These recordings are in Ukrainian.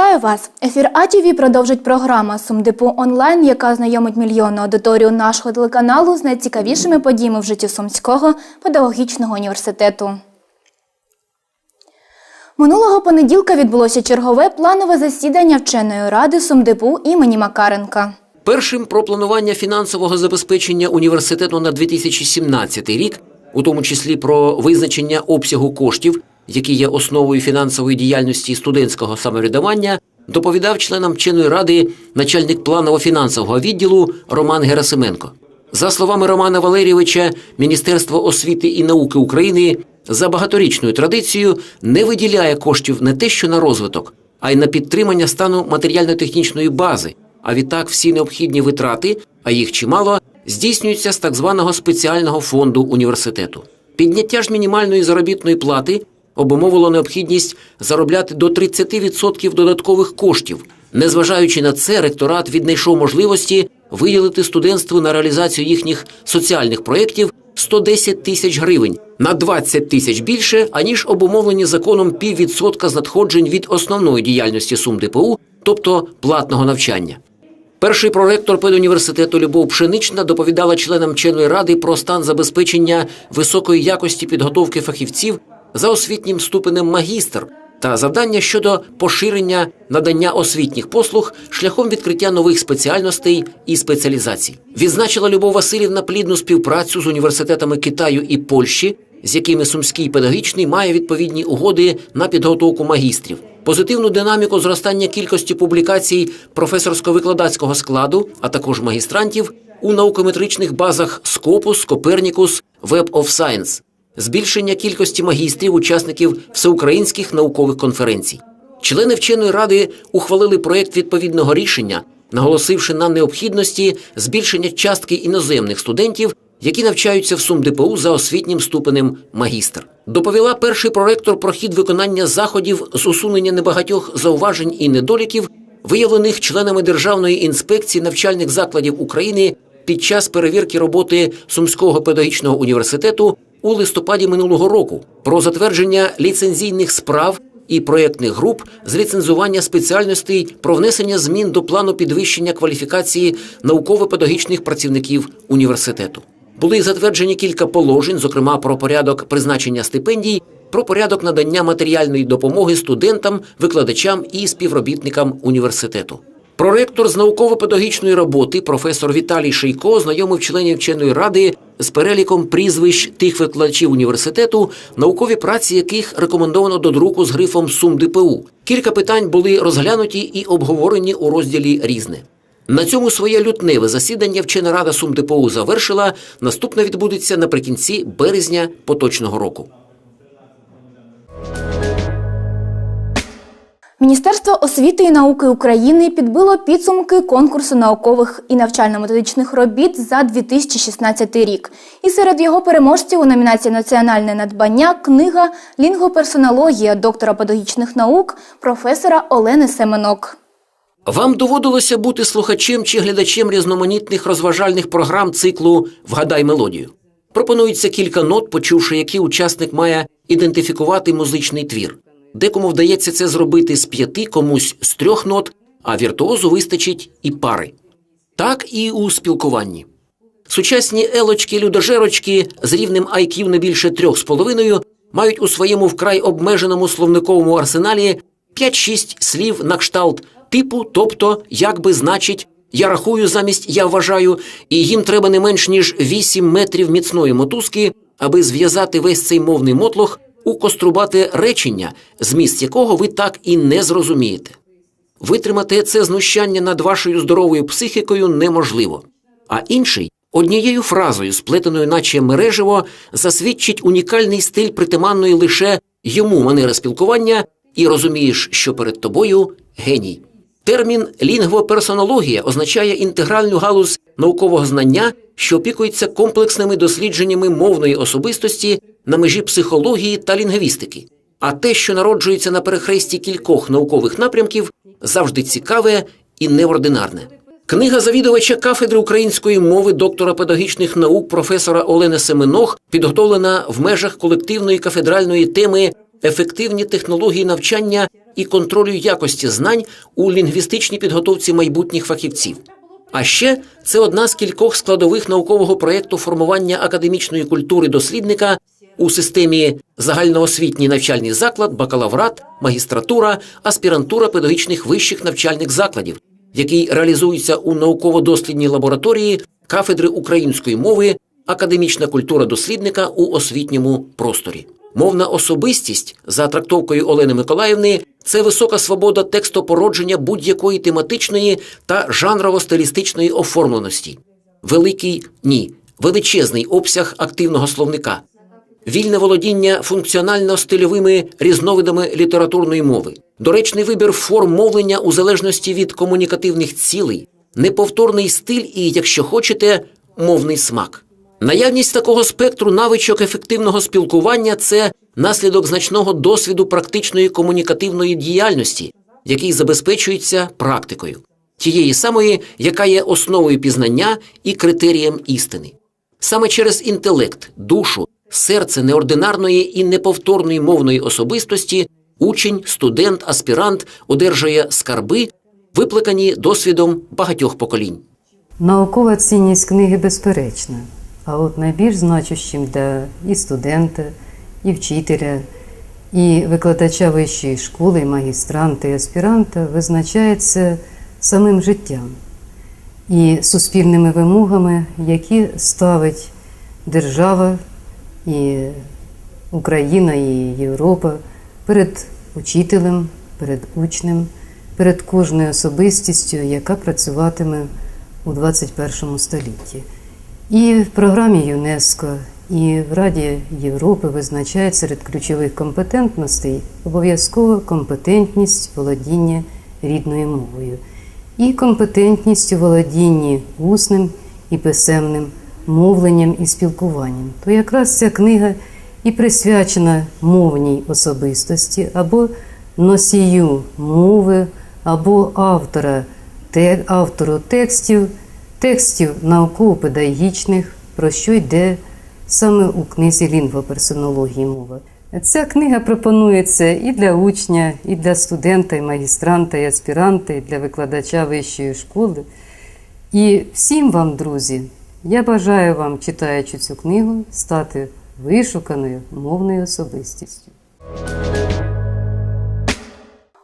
Вітаю вас! Ефір АТВ продовжить програма Сумдипу онлайн, яка знайомить мільйонну аудиторію нашого телеканалу з найцікавішими подіями в житті Сумського педагогічного університету. Минулого понеділка відбулося чергове планове засідання вченої ради Сумдипу імені Макаренка. Першим про планування фінансового забезпечення університету на 2017 рік, у тому числі про визначення обсягу коштів, які є основою фінансової діяльності студентського самоврядування, доповідав членам вченої ради начальник планово-фінансового відділу Роман Герасименко. За словами Романа Валерійовича, Міністерство освіти і науки України за багаторічною традицією не виділяє коштів не те, що на розвиток, а й на підтримання стану матеріально-технічної бази. А відтак всі необхідні витрати, а їх чимало, здійснюються з так званого спеціального фонду університету. Підняття ж мінімальної заробітної плати обумовило необхідність заробляти до 30% додаткових коштів. Незважаючи на це, ректорат віднайшов можливості виділити студентству на реалізацію їхніх соціальних проєктів 110 тисяч гривень на 20 тисяч більше, аніж обумовлені законом піввідсотка з надходжень від основної діяльності СумДПУ, тобто платного навчання. Перший проректор педуніверситету Любов Пшенична доповідала членам вченої ради про стан забезпечення високої якості підготовки фахівців за освітнім ступенем магістр та завдання щодо поширення надання освітніх послуг шляхом відкриття нових спеціальностей і спеціалізацій. Відзначила Любов Васильівна плідну співпрацю з університетами Китаю і Польщі, з якими Сумський педагогічний має відповідні угоди на підготовку магістрів. Позитивну динаміку зростання кількості публікацій професорсько-викладацького складу, а також магістрантів у наукометричних базах Scopus, Copernicus, Web of Science, збільшення кількості магістрів, учасників всеукраїнських наукових конференцій. Члени вченої ради ухвалили проєкт відповідного рішення, наголосивши на необхідності збільшення частки іноземних студентів, які навчаються в СумДПУ за освітнім ступенем магістр. Доповіла перший проректор про хід виконання заходів з усунення небагатьох зауважень і недоліків, виявлених членами Державної інспекції навчальних закладів України під час перевірки роботи Сумського педагогічного університету у листопаді минулого року про затвердження ліцензійних справ і проєктних груп з ліцензування спеціальностей про внесення змін до плану підвищення кваліфікації науково-педагогічних працівників університету. Були затверджені кілька положень, зокрема про порядок призначення стипендій, про порядок надання матеріальної допомоги студентам, викладачам і співробітникам університету. Проректор з науково-педагогічної роботи професор Віталій Шийко ознайомив членів вченої ради з переліком прізвищ тих викладачів університету, наукові праці яких рекомендовано до друку з грифом СумДПУ. Кілька питань були розглянуті і обговорені у розділі Різне. На цьому своє лютневе засідання вчена рада СумДПУ завершила. Наступне відбудеться наприкінці березня поточного року. Міністерство освіти і науки України підбило підсумки конкурсу наукових і навчально-методичних робіт за 2016 рік. І серед його переможців у номінації Національне надбання книга Лінгоперсонологія доктора педагогічних наук професора Олени Семенок. Вам доводилося бути слухачем чи глядачем різноманітних розважальних програм циклу Вгадай мелодію. Пропонується кілька нот, почувши які учасник має ідентифікувати музичний твір. Декому вдається це зробити з п'яти, комусь з трьох нот, а віртуозу вистачить і пари. Так і у спілкуванні. Сучасні елочки, людожерочки з рівнем IQ не більше трьох з половиною мають у своєму вкрай обмеженому словниковому арсеналі 5-6 слів на кшталт типу, тобто, як би значить, я рахую замість я вважаю, і їм треба не менш ніж 8 метрів міцної мотузки, аби зв'язати весь цей мовний мотлох у кострубате речення, зміст якого ви так і не зрозумієте. Витримати це знущання над вашою здоровою психікою неможливо. А інший однією фразою, сплетеною наче мережево, засвідчить унікальний стиль притаманної лише йому манери спілкування, і розумієш, що перед тобою геній. Термін лінгвоперсонологія означає інтегральну галузь наукового знання, що опікується комплексними дослідженнями мовної особистості на межі психології та лінгвістики. А те, що народжується на перехресті кількох наукових напрямків, завжди цікаве і неординарне. Книга завідувача кафедри української мови доктора педагогічних наук професора Олени Семенох підготовлена в межах колективної кафедральної теми ефективні технології навчання і контролю якості знань у лінгвістичній підготовці майбутніх фахівців. А ще це одна з кількох складових наукового проєкту формування академічної культури дослідника у системі загальноосвітній навчальний заклад, бакалаврат, магістратура, аспірантура педагогічних вищих навчальних закладів, який реалізується у науково-дослідній лабораторії кафедри української мови, академічна культура дослідника у освітньому просторі. Мовна особистість за трактовкою Олени Миколаївни це висока свобода текстопородження будь-якої тематичної та жанрово-стилістичної оформленості, великий ні, величезний обсяг активного словника, вільне володіння функціонально-стильовими різновидами літературної мови, доречний вибір форм мовлення у залежності від комунікативних цілей, неповторний стиль і, якщо хочете, мовний смак. Наявність такого спектру навичок ефективного спілкування це наслідок значного досвіду практичної комунікативної діяльності, який забезпечується практикою, тієї самої, яка є основою пізнання і критерієм істини. Саме через інтелект, душу, серце неординарної і неповторної мовної особистості учень, студент, аспірант одержує скарби, викликані досвідом багатьох поколінь. Наукова цінність книги безперечна, а от найбільш значущим для і студента, і вчителя, і викладача вищої школи, і магістранта, і аспіранта визначається самим життям і суспільними вимогами, які ставить держава і Україна і Європа перед учителем, перед учнем, перед кожною особистістю, яка працюватиме у 21 столітті. І в програмі ЮНЕСКО, і в Раді Європи визначають серед ключових компетентностей обов'язково компетентність володіння рідною мовою і компетентність у володінні усним і писемним мовленням і спілкуванням. То якраз ця книга і присвячена мовній особистості або носію мови, або автора, те, автору текстів, текстів науково-педагогічних, про що йде саме у книзі лінгвоперсонології мови. Ця книга пропонується і для учня, і для студента, і магістранта, і аспіранта, і для викладача вищої школи. І всім вам, друзі, я бажаю вам, читаючи цю книгу, стати вишуканою мовною особистістю.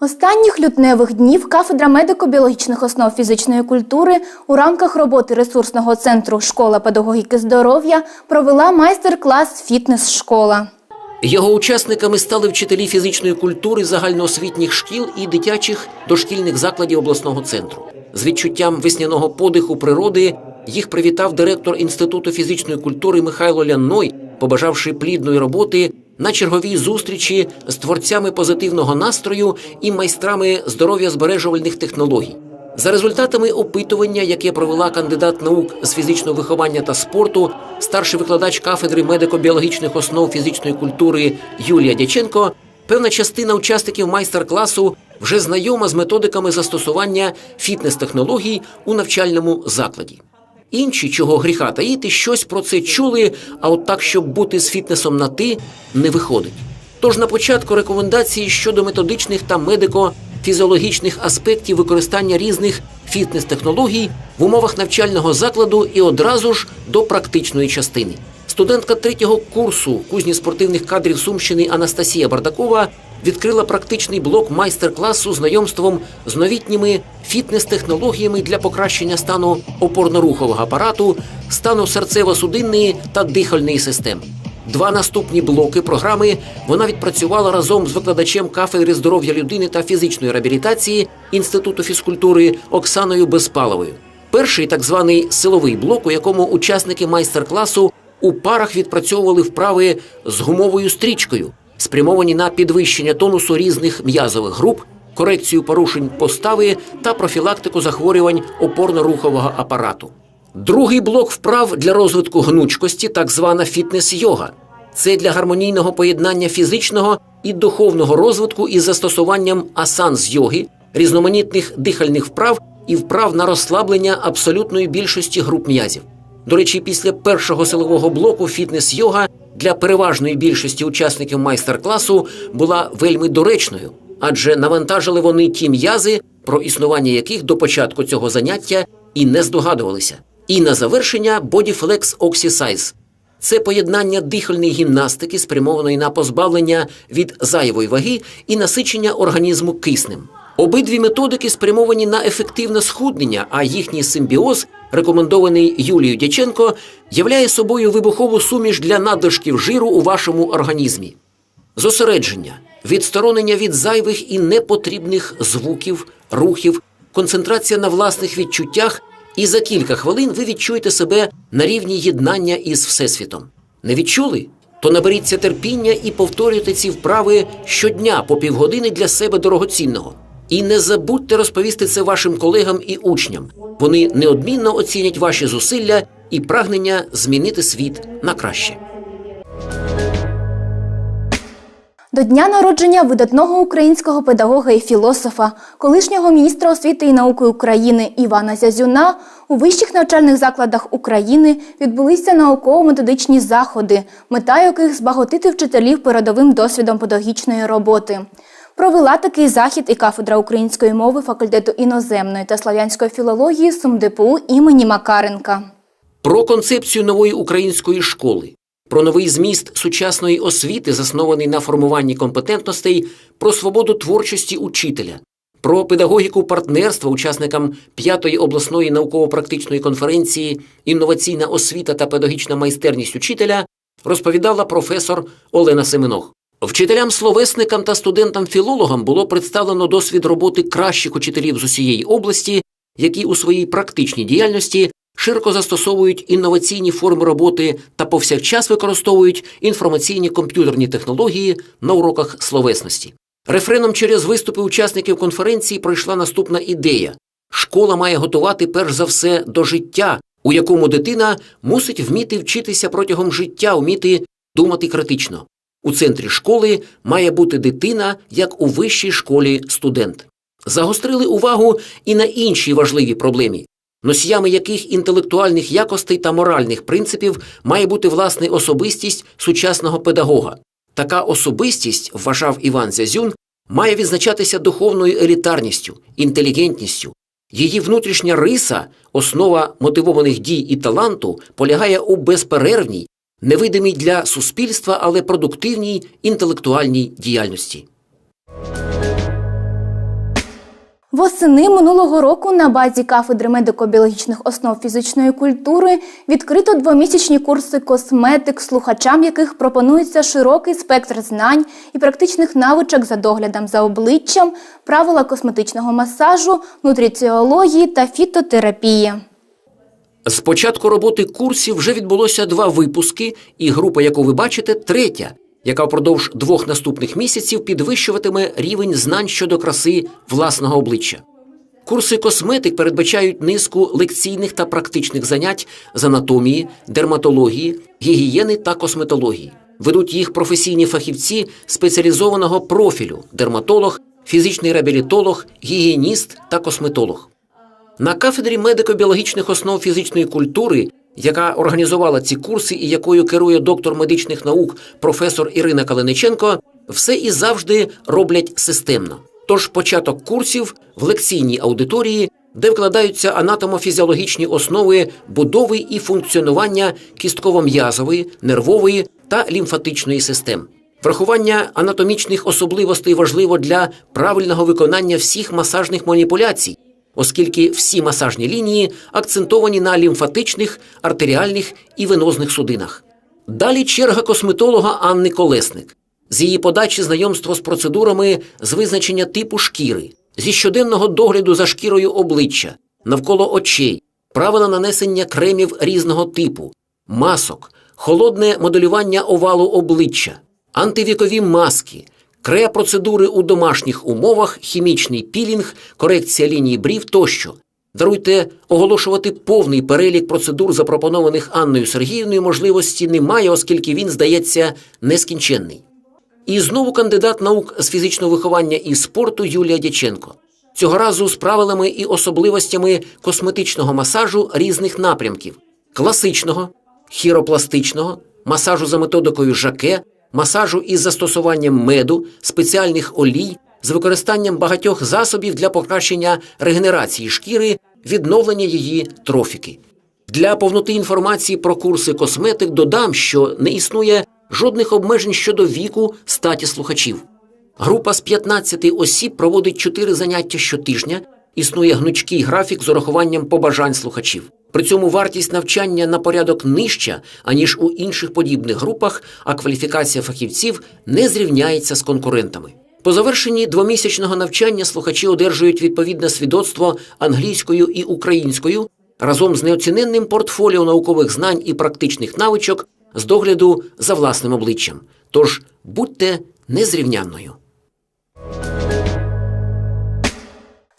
Останніх лютневих днів кафедра медико-біологічних основ фізичної культури у рамках роботи ресурсного центру Школа педагогіки здоров'я провела майстер-клас Фітнес-школа. Його учасниками стали вчителі фізичної культури загальноосвітніх шкіл і дитячих дошкільних закладів обласного центру. З відчуттям весняного подиху природи їх привітав директор Інституту фізичної культури Михайло Лянной, побажавши плідної роботи на черговій зустрічі з творцями позитивного настрою і майстрами здоров'я збережувальних технологій. За результатами опитування, яке провела кандидат наук з фізичного виховання та спорту, старший викладач кафедри медико-біологічних основ фізичної культури Юлія Дяченко, певна частина учасників майстер-класу вже знайома з методиками застосування фітнес-технологій у навчальному закладі. Інші, чого гріха таїти, щось про це чули, а от так, щоб бути з фітнесом на ти, не виходить. Тож на початку рекомендації щодо методичних та медико-фізіологічних аспектів використання різних фітнес-технологій в умовах навчального закладу і одразу ж до практичної частини. Студентка третього курсу кузні спортивних кадрів Сумщини Анастасія Бардакова відкрила практичний блок майстер-класу знайомством з новітніми фітнес-технологіями для покращення стану опорно-рухового апарату, стану серцево-судинної та дихальної систем. Два наступні блоки програми вона відпрацювала разом з викладачем кафедри здоров'я людини та фізичної реабілітації Інституту фізкультури Оксаною Безпаловою. Перший так званий силовий блок, у якому учасники майстер-класу у парах відпрацьовували вправи з гумовою стрічкою, спрямовані на підвищення тонусу різних м'язових груп, корекцію порушень постави та профілактику захворювань опорно-рухового апарату. Другий блок вправ для розвитку гнучкості, так звана фітнес-йога. Це для гармонійного поєднання фізичного і духовного розвитку із застосуванням асан з йоги, різноманітних дихальних вправ і вправ на розслаблення абсолютної більшості груп м'язів. До речі, після першого силового блоку фітнес-йога для переважної більшості учасників майстер-класу була вельми доречною, адже навантажили вони ті м'язи, про існування яких до початку цього заняття і не здогадувалися. І на завершення Bodyflex Oxysize – це поєднання дихальної гімнастики, спрямованої на позбавлення від зайвої ваги і насичення організму киснем. Обидві методики спрямовані на ефективне схуднення, а їхній симбіоз, рекомендований Юлією Дяченко, являє собою вибухову суміш для надлишків жиру у вашому організмі. Зосередження, відсторонення від зайвих і непотрібних звуків, рухів, концентрація на власних відчуттях, і за кілька хвилин ви відчуєте себе на рівні єднання із Всесвітом. Не відчули? То наберіться терпіння і повторюйте ці вправи щодня по півгодини для себе дорогоцінного. І не забудьте розповісти це вашим колегам і учням. Вони неодмінно оцінять ваші зусилля і прагнення змінити світ на краще. До дня народження видатного українського педагога і філософа, колишнього міністра освіти і науки України Івана Зязюна у вищих навчальних закладах України відбулися науково-методичні заходи, мета яких збагатити вчителів передовим досвідом педагогічної роботи. Провела такий захід і кафедра української мови факультету іноземної та слав'янської філології СумДПУ імені Макаренка. про концепцію нової української школи, про новий зміст сучасної освіти, заснований на формуванні компетентностей, про свободу творчості учителя, про педагогіку партнерства учасникам п'ятої обласної науково-практичної конференції Інноваційна освіта та педагогічна майстерність учителя розповідала професор Олена Семенох. Вчителям, словесникам та студентам-філологам було представлено досвід роботи кращих учителів з усієї області, які у своїй практичній діяльності широко застосовують інноваційні форми роботи та повсякчас використовують інформаційні комп'ютерні технології на уроках словесності. Рефреном через виступи учасників конференції пройшла наступна ідея: школа має готувати перш за все до життя, у якому дитина мусить вміти вчитися протягом життя, вміти думати критично. У центрі школи має бути дитина, як у вищій школі студент. Загострили увагу і на іншій важливій проблемі, носіями яких інтелектуальних якостей та моральних принципів має бути власне особистість сучасного педагога. Така особистість, вважав Іван Зязюн, має відзначатися духовною елітарністю, інтелігентністю. Її внутрішня риса, основа мотивованих дій і таланту, полягає у безперервній, невидимій для суспільства, але продуктивній інтелектуальній діяльності. Восени минулого року на базі кафедри медико-біологічних основ фізичної культури відкрито двомісячні курси косметик, слухачам яких пропонується широкий спектр знань і практичних навичок за доглядом за обличчям, правила косметичного масажу, нутриціології та фітотерапії. З початку роботи курсів вже відбулося два випуски, і група, яку ви бачите, третя, яка впродовж двох наступних місяців підвищуватиме рівень знань щодо краси власного обличчя. Курси косметик передбачають низку лекційних та практичних занять з анатомії, дерматології, гігієни та косметології. Ведуть їх професійні фахівці спеціалізованого профілю дерматолог, фізичний реабілітолог, гігієніст та косметолог. На кафедрі медико-біологічних основ фізичної культури, яка організувала ці курси і якою керує доктор медичних наук професор Ірина Калиниченко, все і завжди роблять системно. Тож початок курсів в лекційній аудиторії, де вкладаються анатомофізіологічні основи будови і функціонування кістково-м'язової, нервової та лімфатичної систем. Врахування анатомічних особливостей важливо для правильного виконання всіх масажних маніпуляцій, оскільки всі масажні лінії акцентовані на лімфатичних, артеріальних і венозних судинах. Далі черга косметолога Анни Колесник. З її подачі знайомство з процедурами з визначення типу шкіри, зі щоденного догляду за шкірою обличчя, навколо очей, правила нанесення кремів різного типу, масок, холодне моделювання овалу обличчя, антивікові маски, креопроцедури у домашніх умовах, хімічний пілінг, корекція лінії брів тощо. Даруйте оголошувати повний перелік процедур, запропонованих Анною Сергіївною, можливості немає, оскільки він, здається, нескінченний. І знову кандидат наук з фізичного виховання і спорту Юлія Дяченко. Цього разу з правилами і особливостями косметичного масажу різних напрямків: класичного, хіропластичного, масажу за методикою жаке, масажу із застосуванням меду, спеціальних олій, з використанням багатьох засобів для покращення регенерації шкіри, відновлення її трофіки. Для повноти інформації про курси косметик додам, що не існує жодних обмежень щодо віку статі слухачів. Група з 15 осіб проводить 4 заняття щотижня. Існує гнучкий графік з урахуванням побажань слухачів. При цьому вартість навчання на порядок нижча, аніж у інших подібних групах, а кваліфікація фахівців не зрівняється з конкурентами. По завершенні двомісячного навчання слухачі одержують відповідне свідоцтво англійською і українською разом з неоціненним портфоліо наукових знань і практичних навичок з догляду за власним обличчям. Тож будьте незрівнянною.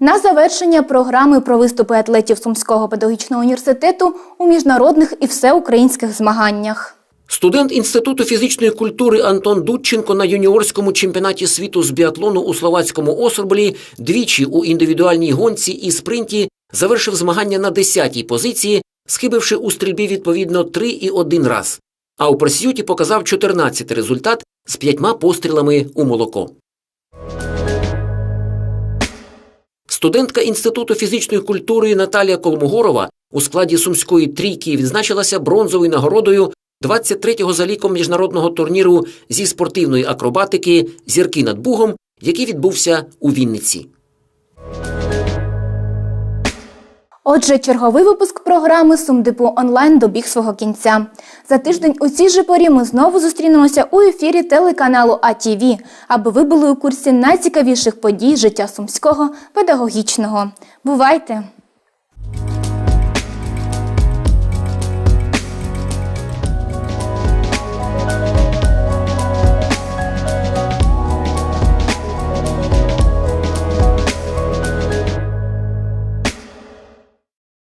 На завершення програми про виступи атлетів Сумського педагогічного університету у міжнародних і всеукраїнських змаганнях. Студент Інституту фізичної культури Антон Дудченко на юніорському чемпіонаті світу з біатлону у словацькому Осорблі двічі у індивідуальній гонці і спринті завершив змагання на 10-й позиції, схибивши у стрільбі відповідно 3 і 1 раз. А у пресюті показав 14 результат з п'ятьма пострілами у молоко. Студентка Інституту фізичної культури Наталія Колмогорова у складі сумської трійки відзначилася бронзовою нагородою 23-го за ліком міжнародного турніру зі спортивної акробатики Зірки над Бугом, який відбувся у Вінниці. Отже, черговий випуск програми Сумдипу онлайн добіг свого кінця. За тиждень у цій же порі ми знову зустрінемося у ефірі телеканалу АТВ, аби ви були у курсі найцікавіших подій життя сумського педагогічного. Бувайте!